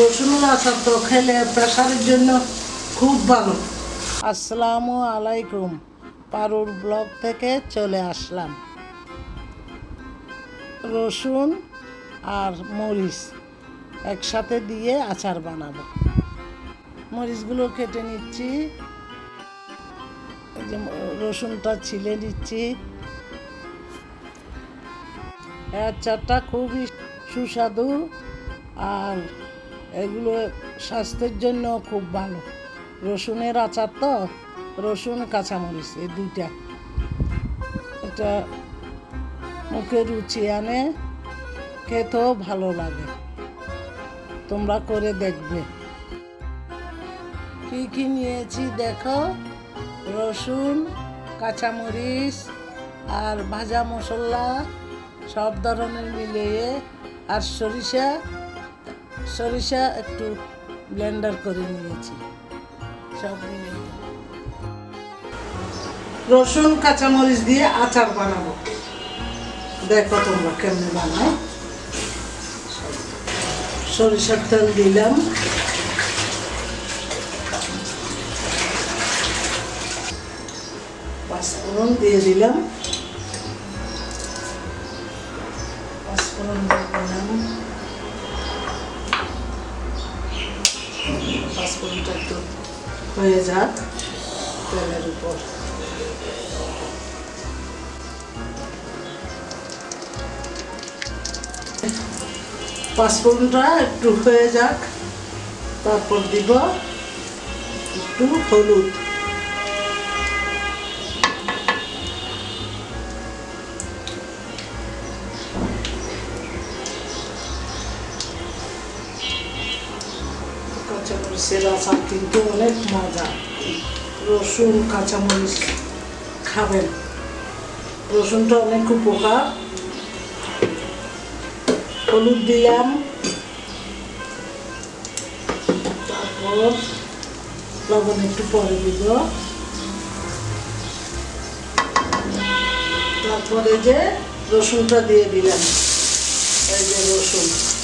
আচার তো খেলে প্রেশারের জন্য খুব ভালো। আসসালামু আলাইকুম। পারুর ব্লগ থেকে চলে আসলাম। রসুন আর মরিচ একসাথে দিয়ে আচার বানাবো। মরিচগুলো কেটে নিচ্ছি। রসুনটা ছিলে নিচ্ছি। আচারটা খুবই সুস্বাদু আর এগুলো স্বাস্থ্যের জন্য খুব ভালো। রসুনের আচার তো, রসুন, কাঁচামরিচ, এই দুইটা। এটা মুখে রুচি আনে, খেতেও ভালো লাগে। তোমরা করে দেখবে। কি কি নিয়েছি দেখো? রসুন, কাঁচামরিচ আর ভাজা মশলা, সব ধরনের মিলিয়ে, আর সরিষা সরিষা একটু ব্লেন্ডার করে নিয়েছি। সব রসুন, কাঁচামরিচ দিয়ে আচার বানাবো। দেখো তোমরা কেমনে বানাই সরিষার তেল দিলাম। পাঁচফোড়ন দিয়ে দিলাম। পাঁচফোড়ন দিয়ে দিলাম। পাঁচফোড়নটা একটু হয়ে যাক। তেলের উপর। একটু হয়ে যাক। তারপর দিব একটু হলুদ। কাঁচামরিচের আচার কিন্তু অনেক মজা। রসুন, কাঁচামরিচ খাবেন। রসুনটা অনেক উপকার। হলুদ দিলাম। তারপর লবণ একটু পরে দিব। তারপরে যে রসুনটা দিয়ে দিলাম। এই যে রসুন।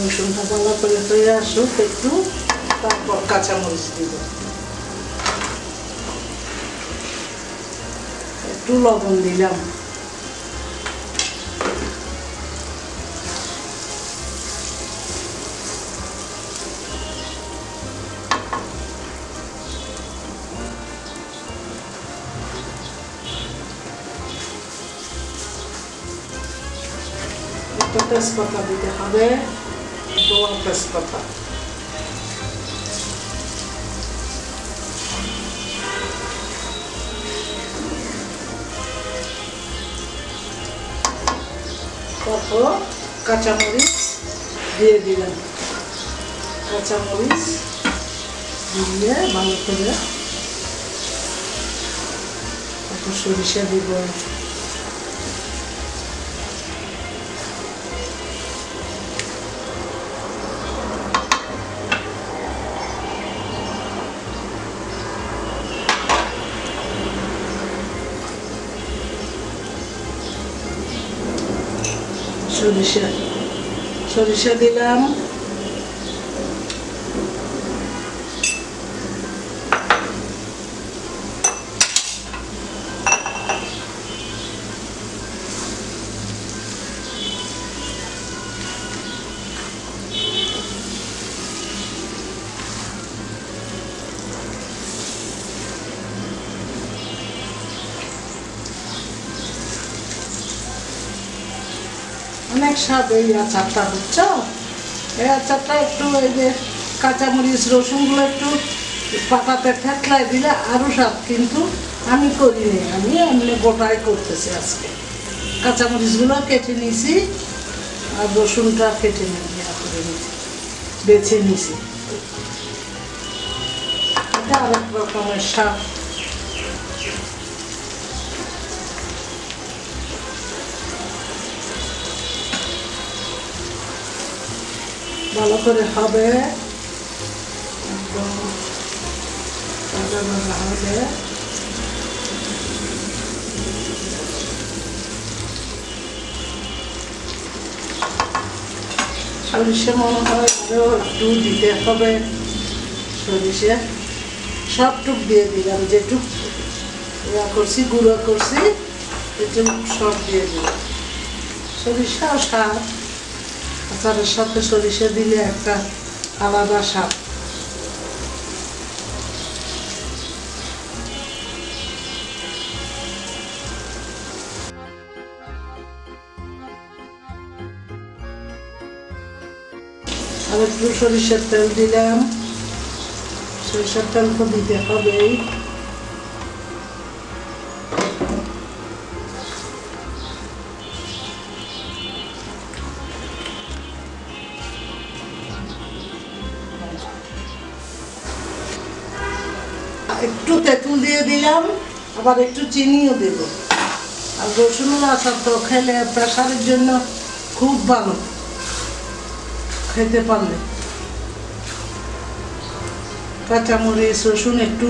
রসুনটা ভালো করে হয়ে আসুক একটু, তারপর কাঁচামরিচ দিব। একটু লবণ দিলাম। একটা তেজপাতা দিতে হবে। দোয়া তেজপাতা তারপর কাঁচামরিচ দিয়ে দিলাম কাঁচামরিচ দিয়ে ভালো করে সরিষা দিব সরিষা। সরিষা দিলাম। অনেক স্বাদ এই আচারটা, বুঝছ? এই আচারটা একটু এই যে কাঁচামরিচ, রসুনগুলো একটু পাতাতে থেতলায় দিলে আরও স্বাদ, কিন্তু আমি করিনি। আমি এমনি গোটাই করতেছি আজকে। কাঁচামরিচগুলো কেটে নিয়েছি আর রসুনটা কেটে নিয়ে করে নিয়েছি বেছে নিয়েছি এটা আরেক রকমের স্বাদ। ভালো করে হবে। হবে সরিষে মনে হয় একটু দিতে হবে। সরিষে সবটুক দিয়ে দিলাম, যেটুক ইয়া করছি, গুঁড়ো করছি সব দিয়ে দিলাম। সরিষা সার আচারের সাথে সরিষা দিলে একটা আলাদা স্বাদ। আর একটু সরিষার তেল দিলাম। সরিষার তেল তো দিতে হবেই। একটু তেঁতুল দিয়ে দিলাম, আবার একটু চিনিও দেব। আর রসুনের আচার তো খেলে প্রেশারের জন্য খুব ভালো, খেতে পারলে। কাঁচামরিচ, রসুন একটু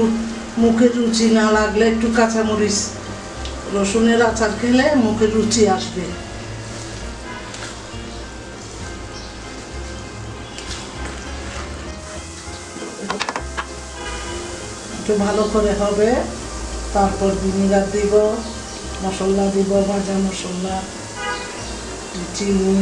মুখে রুচি না লাগলে একটু কাঁচামরিচ, রসুনের আচার খেলে মুখে রুচি আসবে। একটু ভালো করে হবে। তারপর ভিনিগার দিব, মশলা দিব, ভাজা মশলা, চিনি।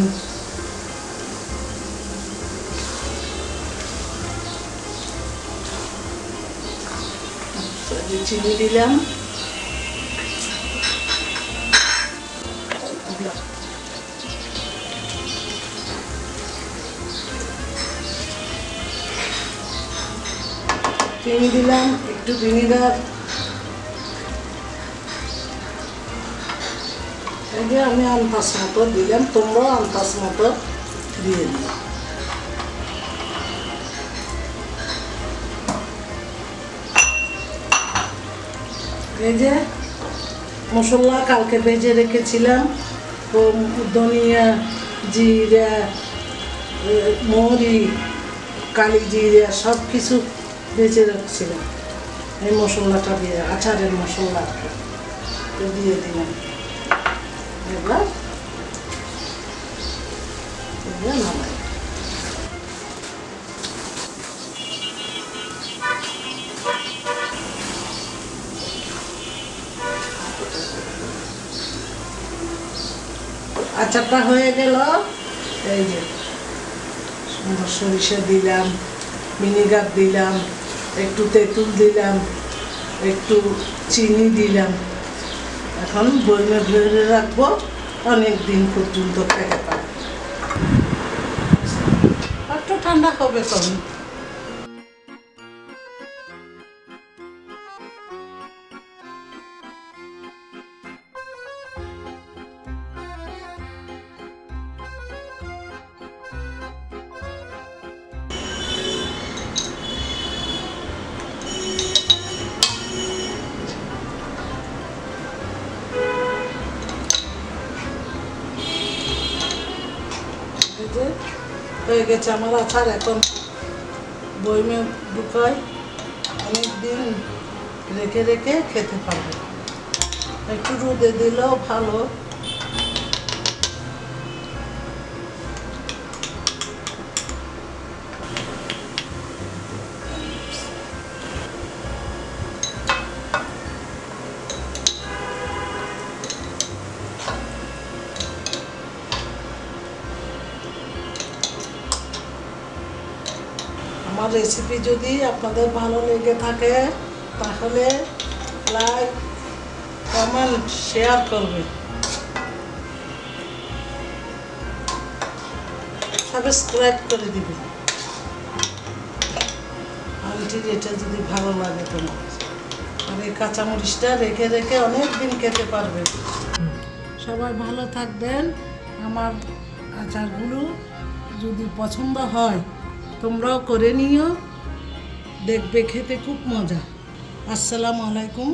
এই চিনি দিলাম। চিনি দিলাম। একটু ভিনিগার যে আমি আন্তাস মতো দিলাম, তোমরাও আন্তাস মতো দিয়ে দিও। এই যে মশলা কালকে ভেজে রেখেছিলাম ও ধনিয়া, জিরা মৌরি, কালি জিরা সব কিছু ভেজে রাখছিলাম। এই মশলাটা দিয়ে, আচারের মশলা দিয়ে দিলাম। এবার আচারটা হয়ে গেল। এই যে সরিষা দিলাম, ভিনিগার দিলাম। একটু তেঁতুল দিলাম, একটু চিনি দিলাম। এখন বইমে ভরে রাখব অনেক দিন পর্যন্ত খেতে পারব। একটু ঠান্ডা হবে তখন। যে হয়ে গেছে আমার আচার এখন বইমে ঢুকায় অনেক দিন রেখে রেখে খেতে পারবে। একটু রোদে দিলেও ভালো। আমার রেসিপি যদি আপনাদের ভালো লেগে থাকে, তাহলে লাইক কমেন্ট শেয়ার করবেন সাবস্ক্রাইব করে দিবেন আন্টির এটা যদি ভালো লাগে তোমার। আর এই কাঁচামরিচটা রেখে রেখে অনেক দিন খেতে পারবে। সবাই ভালো থাকবেন। আমার আচারগুলো যদি পছন্দ হয় তোমরাও করে নিও। দেখবে খেতে খুব মজা। আসসালামু আলাইকুম।